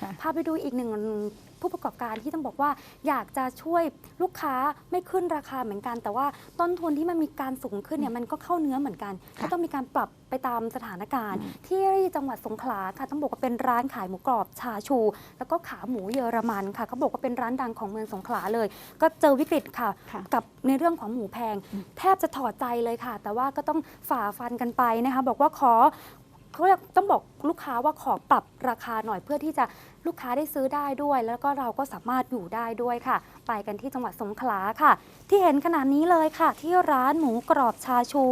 ค่ะพาไปดูอีกหนึ่งผู้ประกอบการที่ต้องบอกว่าอยากจะช่วยลูกค้าไม่ขึ้นราคาเหมือนกัน แต่ว่าต้นทุนที่มันมีการสูงขึ้นเนี่ยมันก็เข้าเนื้อเหมือนกันค่ะก็ต้องมีการปรับไปตามสถานการณ์อืมที่จังหวัดสงขลาค่ะต้องบอกว่าเป็นร้านขายหมูกรอบชาชู แล้วก็ขาหมูเยอรมันค่ะเขาบอกว่าเป็นร้านดังของเมืองสงขลาเลย ก็เจอวิกฤตค่ะค่ะกับในเรื่องของหมูแพงอืมแทบจะถอดใจเลยค่ะ แต่ว่าก็ต้องฝ่าฟันกันไปนะคะ บอกว่าขอ เขาเรียกต้องบอกลูกค้าว่าขอปรับราคาหน่อยเพื่อที่จะลูกค้าได้ซื้อได้ด้วย แล้วก็เราก็สามารถอยู่ได้ด้วยค่ะ ไปกันที่จังหวัดสงขลาค่ะ ที่เห็นขนาดนี้เลยค่ะ ที่ร้านหมูกรอบชาชู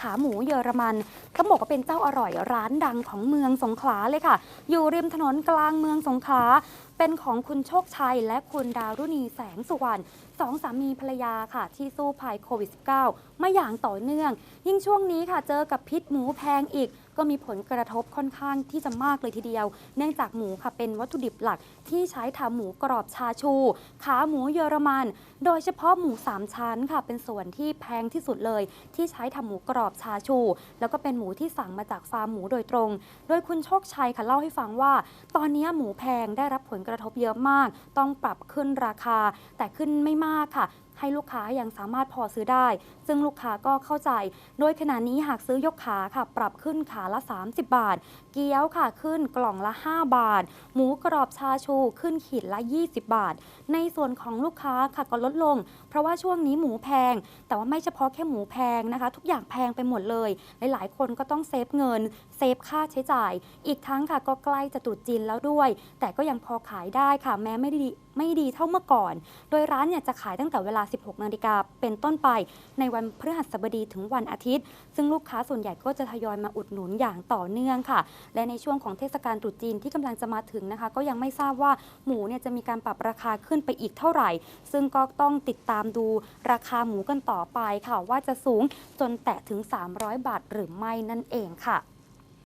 ขาหมูเยอรมันต้องบอกว่าเป็นเจ้าอร่อยร้านดังของเมืองสงขลาเลยค่ะ อยู่ริมถนนกลางเมืองสงขลา เป็นของคุณโชคชัยและคุณดารุณีแสงสุวรรณสองสามีภรรยาค่ะ ที่สู้ภัยโควิด -19 มาอย่างต่อเนื่อง ยิ่งช่วงนี้ค่ะเจอกับพิษหมูแพงอีก ก็มีผลกระทบค่อนข้างที่จะมากเลยทีเดียว เนื่องจากหมูค่ะเป็นวัตถุดิบหลักที่ใช้ทำหมูกรอบชาชู ขาหมูเยอรมัน โดยเฉพาะหมู3ชั้นค่ะ เป็นส่วนที่แพงที่สุดเลย ที่ใช้ทำหมูกรอบชาชู แล้วก็เป็นหมูที่สั่งมาจากฟาร์มหมูโดยตรง โดยคุณโชคชัยค่ะเล่าให้ฟังว่า ตอนนี้หมูแพงได้รับผลกกระทบเยอะมาก ต้องปรับขึ้นราคา แต่ขึ้นไม่มากค่ะ ให้ลูกค้ายังสามารถพอซื้อได้ ซึ่งลูกค้าก็เข้าใจ โดยขณะนี้หากซื้อยกขาค่ะ ปรับขึ้นขาละ 30 บาท เกี๊ยวค่ะขึ้นกล่องละ 5 บาท หมูกรอบชาชูขึ้นขีดละ 20 บาท ในส่วนของลูกค้าค่ะก็ลดลง เพราะว่าช่วงนี้หมูแพง แต่ว่าไม่เฉพาะแค่หมูแพงนะคะ ทุกอย่างแพงไปหมดเลย หลาย ๆ คนก็ต้องเซฟเงิน เซฟค่าใช้จ่าย อีกทั้งค่ะก็ใกล้จะตรุษจีนแล้วด้วย แต่ก็ยังพอขายได้ค่ะแม้ไม่ดีไม่ดีเท่าเมื่อก่อน โดยร้านเนี่ยจะขายตั้งแต่เวลา16นาฬิกาเป็นต้นไป ในวันพฤหัสบดีถึงวันอาทิตย์ ซึ่งลูกค้าส่วนใหญ่ก็จะทยอยมาอุดหนุนอย่างต่อเนื่องค่ะ และในช่วงของเทศกาลตรุษจีนที่กำลังจะมาถึงนะคะ ก็ยังไม่ทราบว่าหมูเนี่ยจะมีการปรับราคาขึ้นไปอีกเท่าไหร่ ซึ่งก็ต้องติดตามดูราคาหมูกันต่อไปค่ะ ว่าจะสูงจนแตะถึง 300 บาทหรือไม่นั่นเองค่ะ